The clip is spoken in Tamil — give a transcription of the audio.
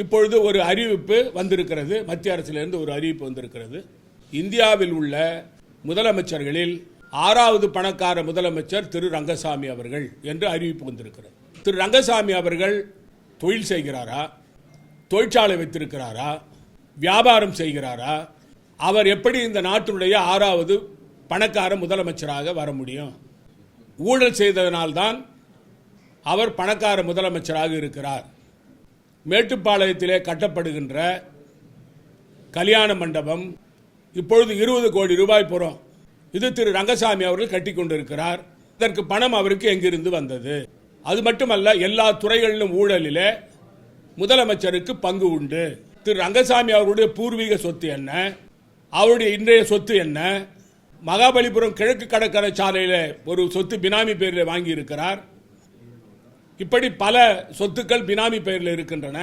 இப்பொழுது ஒரு அறிவிப்பு வந்திருக்கிறது. மத்திய அரசிலிருந்து ஒரு அறிவிப்பு வந்திருக்கிறது. இந்தியாவில் உள்ள முதலமைச்சர்களில் ஆறாவது பணக்கார முதலமைச்சர் திரு ரங்கசாமி அவர்கள் என்று அறிவிப்பு வந்திருக்கிறது. திரு ரங்கசாமி அவர்கள் தொழில் செய்கிறாரா? தொழிற்சாலை வைத்திருக்கிறாரா? வியாபாரம் செய்கிறாரா? அவர் எப்படி இந்த நாட்டினுடைய ஆறாவது பணக்கார முதலமைச்சராக வர முடியும்? ஊழல் செய்ததனால்தான் அவர் பணக்கார முதலமைச்சராக இருக்கிறார். மேட்டுப்பாளையத்திலே கட்டப்படுகின்ற கல்யாண மண்டபம் இப்பொழுது இருபது கோடி ரூபாய் புறம் இது திரு ரங்கசாமி அவர்கள் கட்டி கொண்டிருக்கிறார். இதற்கு பணம் அவருக்கு எங்கிருந்து வந்தது? அது மட்டுமல்ல எல்லா துறைகளிலும் ஊழலிலே முதலமைச்சருக்கு பங்கு உண்டு. திரு ரங்கசாமி அவருடைய பூர்வீக சொத்து என்ன? அவருடைய இன்றைய சொத்து என்ன? மகாபலிபுரம் கிழக்கு கடற்கரை சாலையில் ஒரு சொத்து பினாமி பேரில் வாங்கி இருக்கிறார் இப்படி பல சொத்துக்கள் பினாமி பெயரில் இருக்கின்றன.